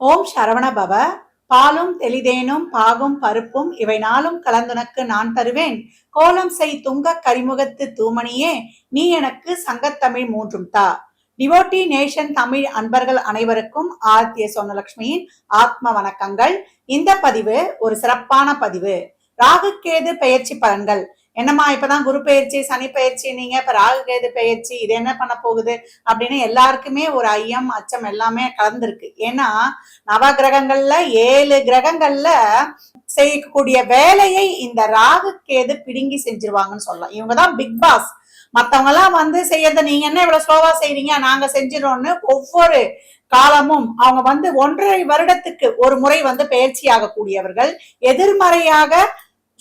ஓம் சரவண பவ. பாலும் தெளிதேனும் பாகும் பருப்பும் இவை நாளும் கலந்துனக்கு நான் தருவேன். கோலம் செய் துங்க கரிமுகத்து தூமணியே நீ எனக்கு சங்கத்தமிழ் மூன்றும் தா. டிவோட்டி நேஷன் தமிழ் அன்பர்கள் அனைவருக்கும் ஆர்த்திய சோனலட்சுமியின் ஆத்ம வணக்கங்கள். இந்த பதிவு ஒரு சிறப்பான பதிவு. ராகு கேது பெயர்ச்சி பலன்கள். என்னம்மா இப்பதான் குரு பயிற்சி சனி பயிற்சி நீங்க இப்ப ராகு கேது பயிற்சி இது என்ன பண்ண போகுது? அப்படின்னு எல்லாருக்குமே ஒரு ஐயம் அச்சம் எல்லாமே கலந்துருக்கு. ஏன்னா நவ கிரகங்கள்ல ஏழு கிரகங்கள்ல செய்யக்கூடிய வேலையை இந்த ராகு கேது பிடுங்கி செஞ்சிருவாங்கன்னு சொல்லலாம். இவங்கதான் பிக் பாஸ் மத்தவங்க எல்லாம் வந்து செய்யறத நீங்க என்ன இவ்வளவு ஸ்லோவா செய்றீங்க? நாங்க செஞ்சிடோம்னு ஒவ்வொரு காலமும் அவங்க வந்து ஒன்றரை வருடத்துக்கு ஒரு முறை வந்து பயிற்சி ஆகக்கூடியவர்கள் எதிர்மறையாக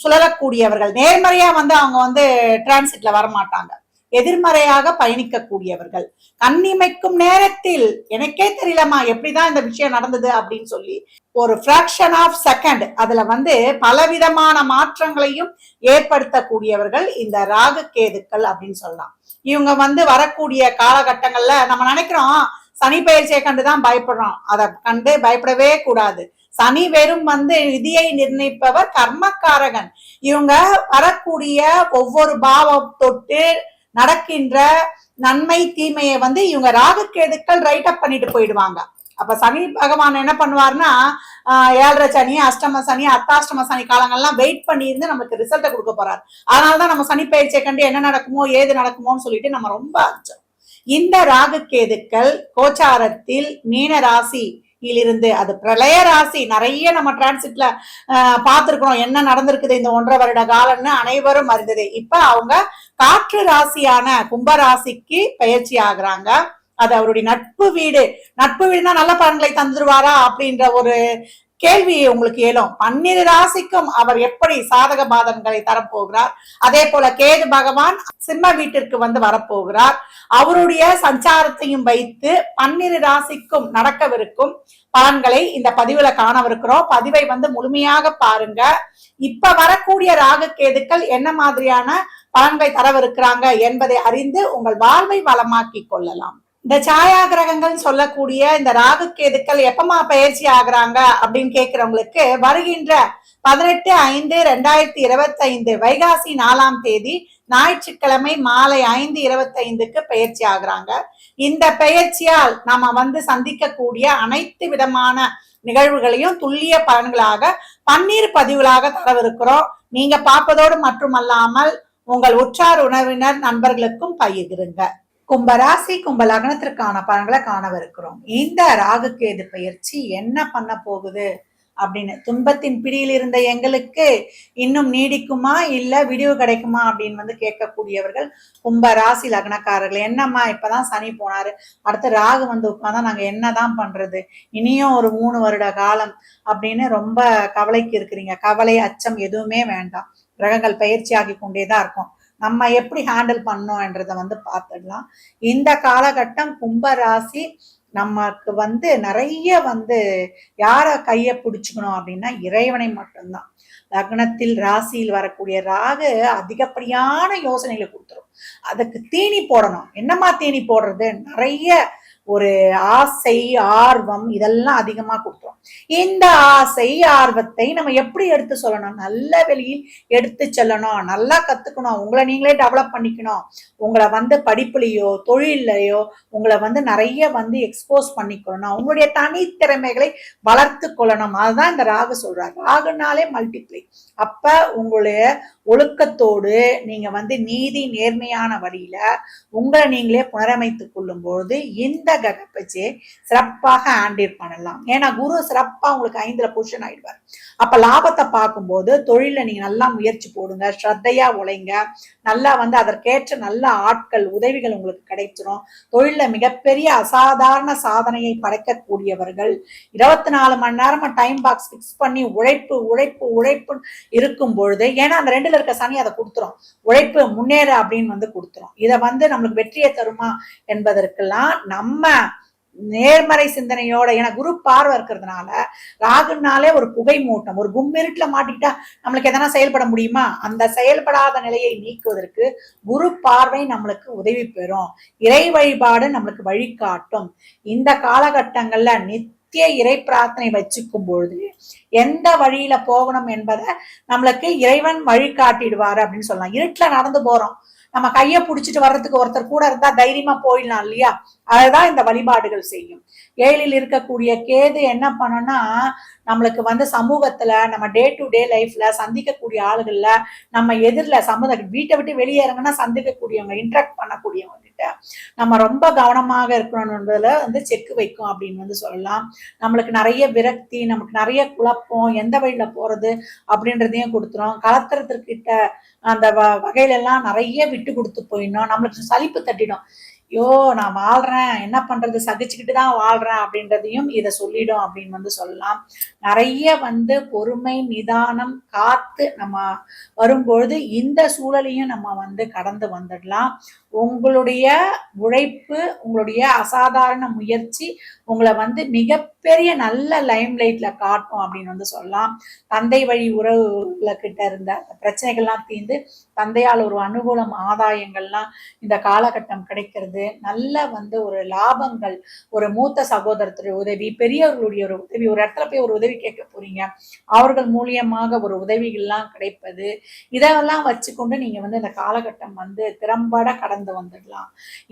சுழலக்கூடியவர்கள். நேர்மறையா வந்து அவங்க வந்து டிரான்சிட்ல வரமாட்டாங்க. எதிர்மறையாக பயணிக்கக்கூடியவர்கள். கண்ணிமைக்கும் நேரத்தில் எனக்கே தெரியலமா எப்படிதான் இந்த விஷயம் நடந்தது அப்படின்னு சொல்லி ஒரு ஃபிராக்ஷன் ஆஃப் செகண்ட் அதுல வந்து பலவிதமான மாற்றங்களையும் ஏற்படுத்தக்கூடியவர்கள் இந்த ராகு கேதுக்கள் அப்படின்னு சொல்லலாம். இவங்க வந்து வரக்கூடிய காலகட்டங்கள்ல நம்ம நினைக்கிறோம் சனி பயிற்சியை கண்டுதான் பயப்படுறோம். அதை கண்டு பயப்படவே கூடாது. சனி வெறும் வந்து விதியை நிர்ணயிப்பவர் கர்மக்காரகன். இவங்க வரக்கூடிய ஒவ்வொரு பாவம் தொட்டு நடக்கின்ற நன்மை தீமையை வந்து இவங்க ராகுக்கேதுக்கள் ரைட் அப் பண்ணிட்டு போயிடுவாங்க. அப்ப சனி பகவான் என்ன பண்ணுவார்னா ஏழரை சனி அஷ்டம சனி அத்தாஷ்டம சனி காலங்கள்லாம் வெயிட் பண்ணி இருந்து நமக்கு ரிசல்ட்டை கொடுக்க போறாரு. அதனாலதான் நம்ம சனி பயிற்சியை கண்டு என்ன நடக்குமோ ஏது நடக்குமோன்னு சொல்லிட்டு நம்ம ரொம்ப அச்சம் இந்த ராகு கேதுக்கள் கோச்சாரத்தில் மீன ராசி இருந்து அது பிரளய ராசி. நிறைய நம்ம டிரான்சிட்ல பார்த்திருக்கிறோம். என்ன நடந்திருக்குது இந்த ஒன்றரை வருட காலம்னு அனைவரும் அறிந்தது. இப்ப அவங்க காற்று ராசியான கும்ப ராசிக்கு பயிற்சி ஆகுறாங்க. அது அவருடைய நட்பு வீடு. நட்பு வீடுனா நல்ல பலன்களை தந்துருவாரா அப்படின்ற ஒரு கேள்வி உங்களுக்கு ஏலும். பன்னிரு ராசிக்கும் அவர் எப்படி சாதக பாதங்களை தரப்போகிறார்? அதே போல கேது பகவான் சிம்ம வீட்டிற்கு வந்து வரப்போகிறார். அவருடைய சஞ்சாரத்தையும் வைத்து பன்னிரு ராசிக்கும் நடக்கவிருக்கும் பலன்களை இந்த பதிவுல காணவிருக்கிறோம். பதிவை வந்து முழுமையாக பாருங்க. இப்ப வரக்கூடிய ராகு கேதுக்கள் என்ன மாதிரியான பலன்களை தரவிருக்கிறாங்க என்பதை அறிந்து உங்கள் வாழ்வை வளமாக்கி கொள்ளலாம். இந்த சாயா கிரகங்கள் சொல்லக்கூடிய இந்த ராகு கேதுக்கள் எப்பமா பயிற்சி ஆகுறாங்க அப்படின்னு கேட்கிறவங்களுக்கு வருகின்ற பதினெட்டு ஐந்து ரெண்டாயிரத்தி இருபத்தைந்து வைகாசி நாலாம் தேதி ஞாயிற்றுக்கிழமை மாலை ஐந்து இருபத்தைந்துக்கு பயிற்சி ஆகுறாங்க. இந்த பயிற்சியால் நாம வந்து சந்திக்கக்கூடிய அனைத்து விதமான நிகழ்வுகளையும் துல்லிய பலன்களாக பன்னீர் பதிவுகளாக தரவிருக்கிறோம். நீங்க பார்ப்பதோடு மட்டுமல்லாமல் உங்கள் உற்றார் உணவினர் நண்பர்களுக்கும் பகிர்ந்துருங்க. கும்பராசி கும்ப லக்னத்திற்கான பலன்களை காணவிருக்கிறோம். இந்த ராகு கேது பயிற்சி என்ன பண்ண போகுது அப்படின்னு துன்பத்தின் பிடியில் இருந்த எங்களுக்கு இன்னும் நீடிக்குமா இல்ல விடிவு கிடைக்குமா அப்படின்னு வந்து கேட்கக்கூடியவர்கள் கும்ப ராசி லக்னக்காரர்கள் என்னம்மா இப்பதான் சனி போனாரு அடுத்து ராகு வந்து உட்காந்தா நாங்க என்னதான் பண்றது இனியும் ஒரு மூணு வருட காலம் அப்படின்னு ரொம்ப கவலைக்கு இருக்கிறீங்க. கவலை அச்சம் எதுவுமே வேண்டாம். கிரகங்கள் பயிற்சி ஆகி கொண்டேதான் இருக்கும். நம்ம எப்படி ஹேண்டில் பண்ணோம்ன்றத வந்து பார்த்துடலாம். இந்த காலகட்டம் கும்ப ராசி நமக்கு வந்து நிறைய வந்து யாரை கையை பிடிச்சிக்கணும் அப்படின்னா இறைவனை மட்டும்தான். லக்னத்தில் ராசியில் வரக்கூடிய ராகு அதிகப்படியான யோசனைகளை கொடுத்துரும். அதுக்கு தீனி போடணும். என்னம்மா தீனி போடுறது? நிறைய ஒரு ஆசை ஆர்வம் இதெல்லாம் அதிகமா கொடுத்துரும். இந்த ஆசை ஆர்வத்தை நம்ம எப்படி எடுத்து சொல்லணும்? நல்ல வெளியில் எடுத்து செல்லணும். நல்லா கத்துக்கணும். உங்களை நீங்களே டெவலப் பண்ணிக்கணும். உங்களை வந்து படிப்புலையோ தொழிலையோ உங்களை வந்து நிறைய வந்து எக்ஸ்போஸ் பண்ணிக்கொள்ளணும் உங்களுடைய தனித்திறமைகளை வளர்த்து கொள்ளணும். அதுதான் இந்த ராகு சொல்றாரு. ராகுனாலே மல்டிப்ளை அப்ப உங்களுடைய ஒழுக்கத்தோடு நீங்க வந்து நீதி நேர்மையான வழியில உங்களை நீங்களே புனரமைத்துக் கொள்ளும் பொழுது இந்த கிரகப்பச்சே சிறப்பாக ஹேண்டில் பண்ணலாம். ஏன்னா குரு சிறப்பா உங்களுக்கு ஐந்துல பொசிஷன் ஆயிடுவார். அப்ப லாபத்தை பார்க்கும்போது தொழில நீங்க நல்லா முயற்சி போடுங்க ஸ்ரத்தையா உழைங்க நல்லா வந்து அதற்கேற்ற நல்ல ஆட்கள் உதவிகள் உங்களுக்கு கிடைச்சிரும். தொழில மிகப்பெரிய அசாதாரண சாதனையை படைக்கக்கூடியவர்கள். இருபத்தி நாலு மணி நேரமா டைம் பாக்ஸ் பிக்ஸ் பண்ணி உழைப்பு உழைப்பு உழைப்பு இருக்கும் பொழுது ஏன்னா அந்த ரெண்டுல இருக்க சனி அதை கொடுத்துரும். உழைப்பு முன்னேற அப்படின்னு வந்து கொடுத்துரும். இதை வந்து நம்மளுக்கு வெற்றியை தருமா என்பதற்கெல்லாம் நம்ம நேர்மறை சிந்தனையோட ஏன்னா குரு பார்வை இருக்கிறதுனால ராகுனாலே ஒரு புகை மூட்டம் ஒரு கும்மிருட்டில் மாட்டிக்கிட்டா நம்மளுக்கு எதனா செயல்பட முடியுமா? அந்த செயல்படாத நிலையை நீக்குவதற்கு குரு பார்வை நம்மளுக்கு உதவி பெறும். இறை வழிபாடு நம்மளுக்கு வழிகாட்டும். இந்த காலகட்டங்கள்ல நித் நித்திய இறை பிரார்த்தனை வச்சுக்கும் பொழுது எந்த வழியில போகணும் என்பதை நம்மளுக்கு இறைவன் வழிகாட்டிடுவாரு அப்படின்னு சொல்லலாம். இருட்டுல நடந்து போறோம். நம்ம கையை பிடிச்சிட்டு வர்றதுக்கு ஒருத்தர் கூட இருந்தா தைரியமா போயிடலாம் இல்லையா? அதுதான் இந்த வழிபாடுகள் செய்யும். ஏழில் இருக்கக்கூடிய கேது என்ன பண்ணோம்னா நம்மளுக்கு வந்து சமூகத்துல நம்ம டே டு டே லைஃப்ல சந்திக்கக்கூடிய ஆளுகள்ல நம்ம எதிரில் சமூக வீட்டை விட்டு வெளியே இறங்கினா சந்திக்கக்கூடியவங்க இன்ட்ராக்ட் பண்ணக்கூடியவங்க கிட்ட நம்ம ரொம்ப கவனமாக இருக்கணும்ன்றதுல வந்து செக்கு வைக்கும் அப்படின்னு வந்து சொல்லலாம். நம்மளுக்கு நிறைய விரக்தி நமக்கு நிறைய குழப்பம் எந்த வழியில போறது அப்படின்றதையும் கொடுத்துரும். கலத்துறதுக்கிட்ட அந்த வ வகையில எல்லாம் நிறைய விட்டு கொடுத்து போயிடணும். நம்மளுக்கு சலிப்பு தட்டிடும். ஐயோ நான் வாழ்றேன். என்ன பண்றது? சகிச்சுக்கிட்டு தான் வாழ்றேன் அப்படின்றதையும் இதை சொல்லிடும் அப்படின்னு வந்து சொல்லலாம். நிறைய வந்து பொறுமை நிதானம் காத்து நம்ம வரும்பொழுது இந்த சூழலையும் நம்ம வந்து கடந்து வந்துடலாம். உங்களுடைய உழைப்பு உங்களுடைய அசாதாரண முயற்சி உங்களை வந்து மிகப்பெரிய நல்ல லைம் லைட்ல காட்டும் அப்படின்னு வந்து சொல்லலாம். தந்தை வழி உறவுல கிட்ட இருந்த பிரச்சனைகள்லாம் தீர்ந்து தந்தையால் ஒரு அனுகூலம் ஆதாயங்கள்லாம் இந்த காலகட்டம் கிடைக்கிறது. நல்ல வந்து ஒரு லாபங்கள் ஒரு மூத்த சகோதரத்துடைய உதவி பெரியவர்களுடைய ஒரு உதவி ஒரு இடத்துல போய் ஒரு உதவி கேட்க போறீங்க. அவர்கள் மூலியமாக ஒரு உதவிகள்லாம் கிடைப்பது. இதெல்லாம் வச்சுக்கொண்டு நீங்க வந்து இந்த காலகட்டம் வந்து திறம்பட கடந்து வந்துடலாம்.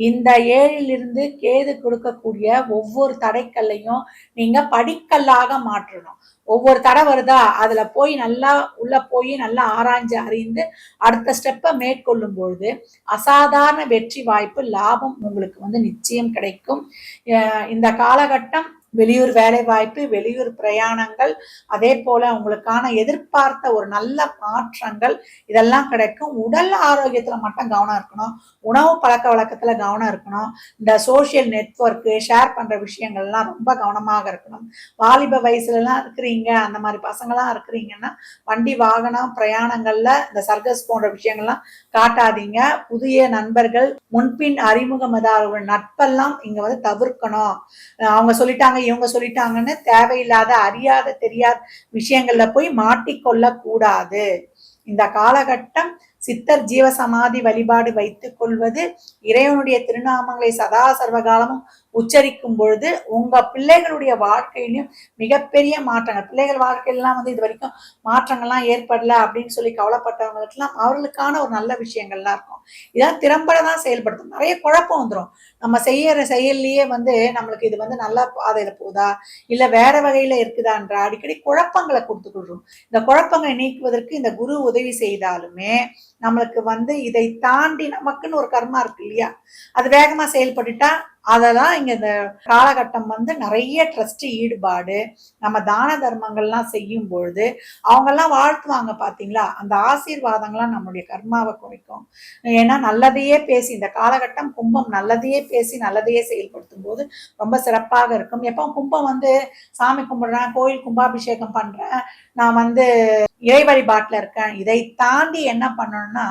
இந்த ஏழிலிருந்து கேது கொடுக்கக்கூடிய ஒவ்வொரு தடைக்கல்லையும் நீங்க படிக்கல்லாக மாற்றணும். ஒவ்வொரு தடை வருதா? அதுல போய் நல்லா உள்ள போய் நல்லா ஆராய்ஞ்சு அறிந்து அடுத்த ஸ்டெப்பை மேற்கொள்ளும் பொழுது அசாதாரண வெற்றி வாய்ப்பு லாபம் உங்களுக்கு வந்து நிச்சயம் கிடைக்கும். இந்த காலகட்டம் வெளியூர் வேலை வாய்ப்பு வெளியூர் பிரயாணங்கள் அதே போல உங்களுக்கான எதிர்பார்த்த ஒரு நல்ல மாற்றங்கள் இதெல்லாம் கிடைக்கும். உடல் ஆரோக்கியத்துல மட்டும் கவனம் இருக்கணும். உணவு பழக்க வழக்கத்துல கவனம் இருக்கணும். இந்த சோஷியல் நெட்ஒர்க்கு ஷேர் பண்ற விஷயங்கள்லாம் ரொம்ப கவனமாக இருக்கணும். வாலிப வயசுல எல்லாம் இருக்கிறீங்க அந்த மாதிரி பசங்களாம் இருக்கிறீங்கன்னா வண்டி வாகனம் பிரயாணங்கள்ல இந்த சர்க்கஸ் போன்ற விஷயங்கள்லாம் காட்டாதீங்க. புதிய நண்பர்கள் முன்பின் அறிமுகம் நட்பெல்லாம் இங்க வந்து தவிர்க்கணும். அவங்க சொல்லிட்டாங்க இவங்க சொல்லிட்டாங்கன்னு தேவையில்லாத அறியாத தெரியாத விஷயங்கள்ல போய் மாட்டிக்கொள்ள கூடாது இந்த காலகட்டம் சித்தர் ஜீவசமாதி வழிபாடு வைத்துக் கொள்வது இறைவனுடைய திருநாமங்களை சதா சர்வகாலமும் உச்சரிக்கும் பொழுது உங்க பிள்ளைகளுடைய வாழ்க்கையிலும் மிகப்பெரிய மாற்றங்கள். பிள்ளைகள் வாழ்க்கையிலாம் வந்து இது வரைக்கும் மாற்றங்கள்லாம் ஏற்படல அப்படின்னு சொல்லி கவலைப்பட்டவங்களுக்கெல்லாம் அவர்களுக்கான ஒரு நல்ல விஷயங்கள்லாம் இருக்கும். இதெல்லாம் திறம்பட தான் செயல்படுத்தும். நிறைய குழப்பம் வந்துடும் நம்ம செய்யற செயல்லையே வந்து நம்மளுக்கு இது வந்து நல்லா பாதையில போதா இல்லை வேற வகையில இருக்குதான்ற? அடிக்கடி குழப்பங்களை கொடுத்துக்கிடுறோம் இந்த குழப்பங்களை நீக்குவதற்கு இந்த குரு உதவி செய்தாலுமே நம்மளுக்கு வந்து இதை தாண்டி நமக்குன்னு ஒரு கர்மா இருக்கு இல்லையா? அது வேகமா செயல்பட்டுட்டா அதெல்லாம் இங்கே இந்த காலகட்டம் வந்து நிறைய ட்ரஸ்ட் ஈடுபாடு நம்ம தான தர்மங்கள்லாம் செய்யும் பொழுது அவங்கெல்லாம் வாழ்த்துவாங்க பார்த்தீங்களா அந்த ஆசீர்வாதங்கள்லாம் நம்மளுடைய கர்மாவை குறைக்கும். ஏன்னா நல்லதையே பேசி இந்த காலகட்டம் கும்பம் நல்லதையே பேசி நல்லதையே செயல்படுத்தும் போது ரொம்ப சிறப்பாக இருக்கும். எப்போ கும்பம் வந்து சாமி கும்பிடுறேன் கோயில் கும்பாபிஷேகம் பண்ணுறேன் நான் வந்து இறை வழிபாட்டில் இருக்கேன். இதை தாண்டி என்ன பண்ணணும்னா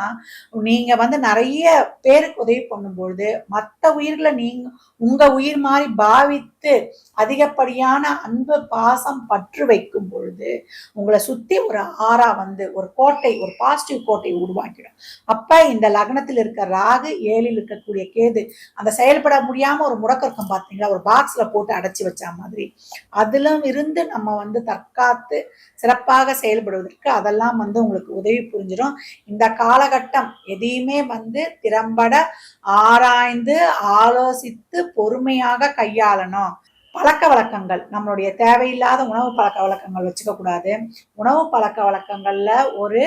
நீங்கள் வந்து நிறைய பேருக்கு உதவி பண்ணும்பொழுது மற்ற உயிர்களை நீங்கள் உங்க உயிர் மாதிரி பாவித்து அதிகப்படியான அன்பு பாசம் பற்று வைக்கும் பொழுது உங்களை சுத்தி ஒரு ஆறா வந்து ஒரு கோட்டை ஒரு பாசிட்டிவ் கோட்டை உருவாக்கிடும். அப்ப இந்த லக்னத்தில் இருக்க ராகு ஏழில் இருக்கக்கூடிய கேது அந்த செயல்பட முடியாம ஒரு முடக்கம் பார்த்தீங்களா ஒரு பாக்ஸ்ல போட்டு அடைச்சி வச்ச மாதிரி. அதிலும் இருந்து நம்ம வந்து தற்காத்து சிறப்பாக செயல்படுவதற்கு அதெல்லாம் வந்து உங்களுக்கு உதவி புரிஞ்சிடும். இந்த காலகட்டம் எதையுமே வந்து திறம்பட ஆராய்ந்து ஆலோசித்து பொறுமையாக கையாளணும். பழக்க வழக்கங்கள். நம்மளுடைய தேவையில்லாத உணவு பழக்க வழக்கங்கள் வச்சுக்கக்கூடாது உணவு பழக்க வழக்கங்களில் ஒரு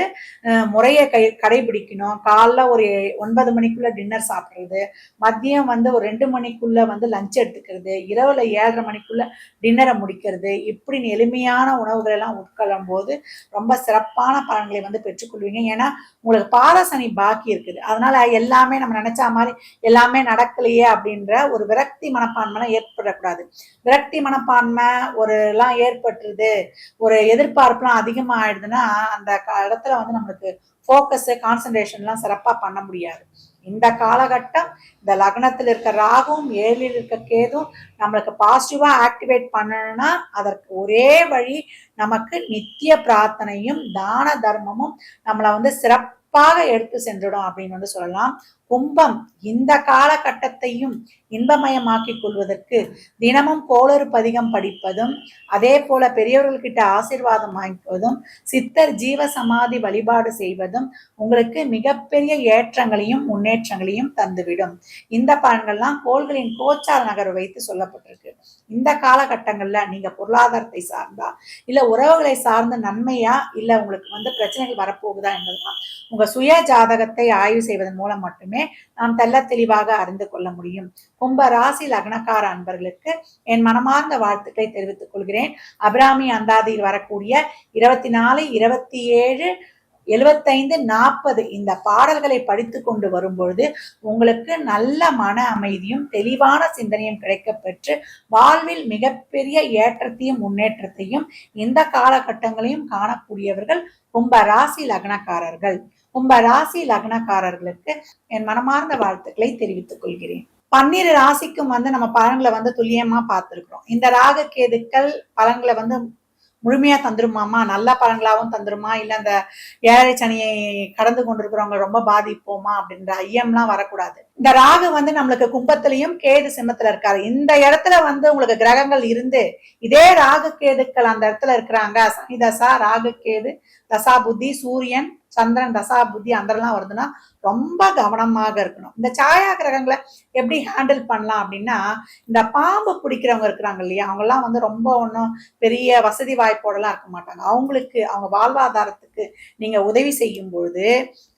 அஹ், முறையை கை கடைபிடிக்கணும். காலைல ஒரு ஒன்பது மணிக்குள்ள டின்னர் சாப்பிட்றது. மதியம் வந்து ஒரு ரெண்டு மணிக்குள்ள வந்து லஞ்ச் எடுத்துக்கிறது. இரவுல ஏழரை மணிக்குள்ள டின்னரை முடிக்கிறது. இப்படி எளிமையான உணவுகளெல்லாம் உட்கொள்ளும் போது ரொம்ப சிறப்பான பலன்களை வந்து பெற்றுக்கொள்வீங்க ஏன்னா உங்களுக்கு பாதசனி பாக்கி இருக்குது. அதனால எல்லாமே நம்ம நினச்சா மாதிரி எல்லாமே நடக்கலையே அப்படின்ற ஒரு விரக்தி மனப்பான்மை ஏற்படக்கூடாது. விரக்தி மனப்பான்மை ஒரு எல்லாம் ஏற்பட்டுருது. ஒரு எதிர்பார்ப்புலாம் அதிகமாகிடுதுன்னா அந்த க- இடத்துல வந்து நம்மளுக்கு ஃபோக்கஸ் கான்சன்ட்ரேஷன்லாம் சிறப்பாக பண்ண முடியாது. இந்த காலகட்டம் இந்த லக்னத்தில் இருக்க ராகும் ஏழில் இருக்க கேதும் நம்மளுக்கு பாசிட்டிவாக ஆக்டிவேட் பண்ணணும்னா அதற்கு ஒரே வழி நமக்கு நித்திய பிரார்த்தனையும் தான தர்மமும் நம்மளை வந்து சிறப்பாக எடுத்து சென்றுடும் அப்படின்னு வந்து சொல்லலாம். கும்பம் இந்த காலகட்டத்தையும் இன்பமயமாக்கிக் கொள்வதற்கு தினமும் கோளறு பதிகம் படிப்பதும் அதே போல பெரியவர்கள்கிட்ட ஆசீர்வாதம் வாங்கிப்பதும் சித்தர் ஜீவ சமாதி வழிபாடு செய்வதும் உங்களுக்கு மிகப்பெரிய ஏற்றங்களையும் முன்னேற்றங்களையும் தந்துவிடும். இந்த பலன்கள்லாம் கோள்களின் கோச்சார நகர் வைத்து சொல்லப்பட்டிருக்கு. இந்த காலகட்டங்கள்ல நீங்க பொருளாதாரத்தை சார்ந்தா இல்ல உறவுகளை சார்ந்த நன்மையா இல்ல உங்களுக்கு வந்து பிரச்சனைகள் வரப்போகுதா என்பதுதான். உங்க சுய ஜாதகத்தை ஆய்வு செய்வதன் மூலம் மட்டுமே நாம் தெல்ல தெளிவாக அறிந்து கொள்ள முடியும். கும்ப ராசி லக்னக்கார அன்பர்களுக்கு என் மனமார்ந்த வாழ்த்துக்களை தெரிவித்துக் கொள்கிறேன். அபிராமி அந்தாதியில் வரக்கூடிய இருபத்தி நாலு இருபத்தி ஏழு எழுபத்தைந்து நாற்பது இந்த பாடல்களை படித்து கொண்டு வரும்பொழுது உங்களுக்கு நல்ல மன அமைதியும் தெளிவான சிந்தனையும் கிடைக்க பெற்று வாழ்வில் மிகப்பெரிய ஏற்றத்தையும் முன்னேற்றத்தையும் இந்த காலகட்டங்களையும் காணக்கூடியவர்கள் கும்ப ராசி லக்னக்காரர்கள். கும்ப ராசி லக்னக்காரர்களுக்கு என் மனமார்ந்த வாழ்த்துக்களை தெரிவித்துக் கொள்கிறேன். பன்னிரு ராசிக்கும் வந்து நம்ம பலன்களை வந்து துல்லியமா பார்த்துருக்குறோம். இந்த ராக கேதுக்கள் பலன்களை வந்து முழுமையா தந்துருமாமா நல்ல பலன்களாகவும் தந்துருமா? இல்ல அந்த ஏழை சனியை கடந்து கொண்டிருக்கிறவங்க ரொம்ப பாதிப்போமா? அப்படின்ற ஐயம்லாம் வரக்கூடாது. இந்த ராகு வந்து நம்மளுக்கு கும்பத்திலையும் கேது சிம்மத்துல இருக்காரு. இந்த இடத்துல வந்து உங்களுக்கு கிரகங்கள் இருந்து இதே ராகு கேதுக்கள் அந்த இடத்துல இருக்கிறாங்க. சனி தசா ராகு கேது தசா புத்தி சூரியன் சந்திரன் தசா புத்தி அந்தரெல்லாம் வருதுன்னா ரொம்ப கவனமாக இருக்கணும். இந்த சாயா கிரகங்களை எப்படி ஹேண்டில் பண்ணலாம் அப்படின்னா இந்த பாம்பு பிடிக்கிறவங்க இருக்கிறாங்க இல்லையா அவங்கெல்லாம் வந்து ரொம்ப ஒன்றும் பெரிய வசதி வாய்ப்போடலாம் இருக்க மாட்டாங்க. அவங்களுக்கு அவங்க வாழ்வாதாரத்துக்கு நீங்கள் உதவி செய்யும் பொழுது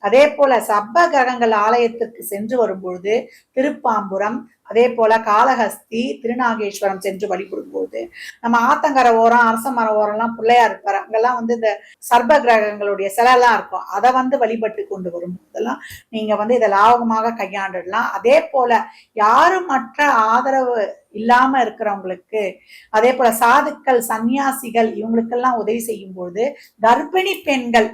அதே போல சப்ப கிரகங்கள் ஆலயத்திற்கு சென்று வரும்பொழுது திருப்பாம்புரம் அதே போல காளஹஸ்தி திருநாகேஸ்வரம் சென்று வழிபடும் போது நம்ம ஆத்தங்கரை ஓரம் அரச மர ஓரம்லாம் பிள்ளையார் இருப்பார் அங்கெல்லாம் வந்து இந்த சர்ப கிரகங்களுடைய சிலைலாம் இருக்கும். அதை வந்து வழிபட்டு கொண்டு வரும் போதெல்லாம் நீங்க வந்து இதை லாபகமாக கையாண்டுடலாம். அதே போல யாரும் மற்ற ஆதரவு இல்லாம இருக்கிறவங்களுக்கு அதே போல சாதுக்கள் சன்னியாசிகள் இவங்களுக்கெல்லாம் உதவி செய்யும்போது கர்ப்பிணி பெண்கள்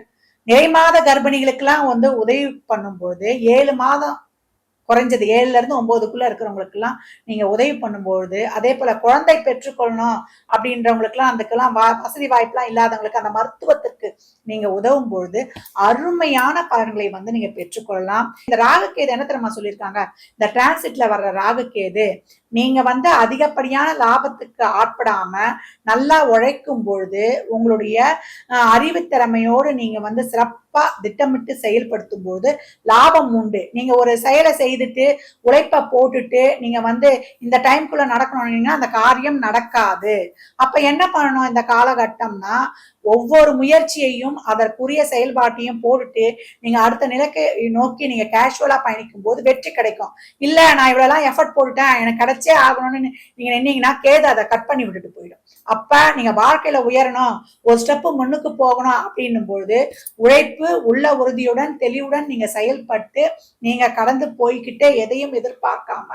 நிறைமாத கர்ப்பிணிகளுக்கெல்லாம் வந்து உதவி பண்ணும்போது ஏழு மாதம் குறைஞ்சது ஏழுலேருந்து ஒம்போதுக்குள்ளே இருக்கிறவங்களுக்குலாம் நீங்கள் உதவி பண்ணும்போது அதே போல் குழந்தை பெற்றுக்கொள்ளணும் அப்படின்றவங்களுக்குலாம் அதுக்கெல்லாம் வா- வசதி வாய்ப்புலாம் இல்லாதவங்களுக்கு அந்த மருத்துவத்திற்கு நீங்கள் உதவும் பொழுது அருமையான பலன்களை வந்து நீங்கள் பெற்றுக்கொள்ளலாம். இந்த ராகுக்கேது என்ன தெரியுமா சொல்லியிருக்காங்க? இந்த டிரான்சிட்ல வர்ற ராகுக்கேது நீங்க வந்து அதிகப்படியான லாபத்துக்கு ஆட்படாம நல்லா உழைக்கும் பொழுது உங்களுடைய அஹ், அறிவுத்திறமையோடு நீங்க வந்து சிறப்பா திட்டமிட்டு செயல்படுத்தும் போது லாபம் உண்டு. நீங்க ஒரு செயலை செய்துட்டு உழைப்ப போட்டுட்டு நீங்க வந்து இந்த டைம்குள்ள நடக்கணும்னா அந்த காரியம் நடக்காது. அப்ப என்ன பண்ணணும் இந்த காலகட்டம்னா ஒவ்வொரு முயற்சியையும் அதற்குரிய செயல்பாட்டையும் போட்டுட்டு நீங்க அடுத்த நிலைக்கு நோக்கி நீங்க கேஷுவலா பயணிக்கும் போது வெற்றி கிடைக்கும். இல்ல நான் இவ்வளவு எஃபர்ட் போட்டுட்டேன் எனக்கு கிடைச்சே ஆகணும்னு நீங்க நின்னீங்கன்னா கேது அதை கட் பண்ணி விட்டுட்டு போயிடும். அப்ப நீங்க வாழ்க்கையில உயரணும் ஒரு ஸ்டெப்பு முன்னுக்கு போகணும் அப்படின்னும் பொழுது உழைப்பு உள்ள உறுதியுடன் தெளிவுடன் நீங்க செயல்பட்டு நீங்க கடந்து போய்கிட்டே எதையும் எதிர்பார்க்காம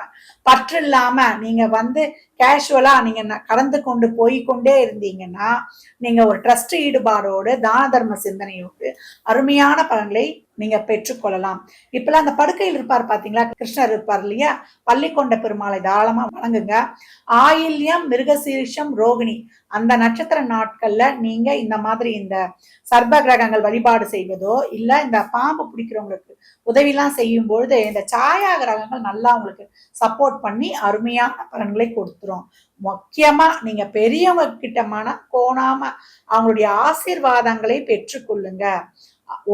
பற்று இல்லாம நீங்க வந்து கேஷுவலா நீங்க கடந்து கொண்டு போய் கொண்டே இருந்தீங்கன்னா நீங்க ஒரு ட்ரஸ்ட் ஈடுபாடோடு தான தர்ம சிந்தனையோடு அருமையான பலன்களை நீங்க பெற்றுக்கொள்ளலாம். இப்பெல்லாம் அந்த படுக்கையில் இருப்பார் பாத்தீங்களா? கிருஷ்ணர் இருப்பார் இல்லையா? பள்ளிக்கொண்ட பெருமாளை தாராளமா வணங்குங்க. ஆயில்யம் மிருகசீரிஷம் ரோகிணி. அந்த நட்சத்திர நாட்கள்ல நீங்க இந்த மாதிரி இந்த சர்ப கிரகங்கள் வழிபாடு செய்வதோ இல்ல இந்த பாம்பு பிடிக்கிறவங்களுக்கு உதவிலாம் செய்யும் பொழுது இந்த சாயா கிரகங்கள் நல்லா உங்களுக்கு சப்போர்ட் பண்ணி அருமையான பலன்களை கொடுத்துரும். முக்கியமா நீங்க பெரியவங்க கிட்ட மனம் கோணாம அவங்களுடைய ஆசீர்வாதங்களை பெற்றுக்கொள்ளுங்க.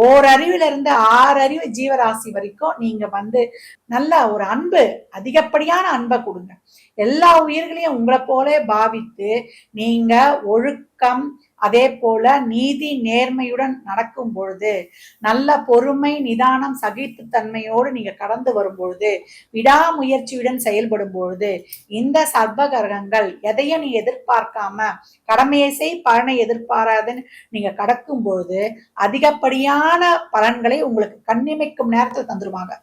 ஓரறிவுல இருந்து ஆறு அறிவு ஜீவராசி வரைக்கும் நீங்க வந்து நல்ல ஒரு அன்பு அதிகப்படியான அன்பை கொடுங்க. எல்லா உயிர்களையும் உங்களை போல பாவித்து நீங்க ஒழுக்கம் அதே போல நீதி நேர்மையுடன் நடக்கும் பொழுது நல்ல பொறுமை நிதானம் சகிப்புத்தன்மையோடு நீங்க கடந்து வரும் பொழுது விடாமுயற்சியுடன் செயல்படும் பொழுது இந்த சர்வகிரகங்கள் எதையும் நீ எதிர்பார்க்காம கடமையை செய் பலனை எதிர்பாராதுன்னு நீங்க கடக்கும் பொழுது அதிகப்படியான பலன்களை உங்களுக்கு கண்ணிமைக்கும் நேரத்தில் தந்துருவாங்க.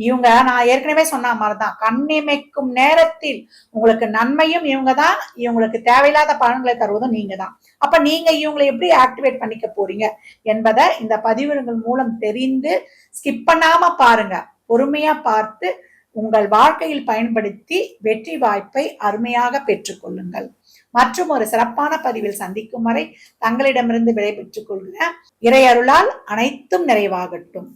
இவங்க நான் ஏற்கனவே சொன்ன மாதிரிதான் கண்ணிமைக்கும் நேரத்தில் உங்களுக்கு நன்மையும் இவங்க தான் இவங்களுக்கு தேவையில்லாத பலன்களை தருவதும் நீங்க தான் அப்ப நீங்க இவங்களை எப்படி ஆக்டிவேட் பண்ணிக்க போறீங்க என்பதை இந்த பதிவுகள் மூலம் தெரிந்து ஸ்கிப் பண்ணாம பாருங்க. பொறுமையா பார்த்து உங்கள் வாழ்க்கையில் பயன்படுத்தி வெற்றி வாய்ப்பை அருமையாக பெற்றுக்கொள்ளுங்கள் மற்றும் ஒரு சிறப்பான பதிவில் சந்திக்கும் வரை தங்களிடமிருந்து விடைபெற்றுக் கொள்கிற இறையருளால் அனைத்தும் நிறைவாகட்டும்.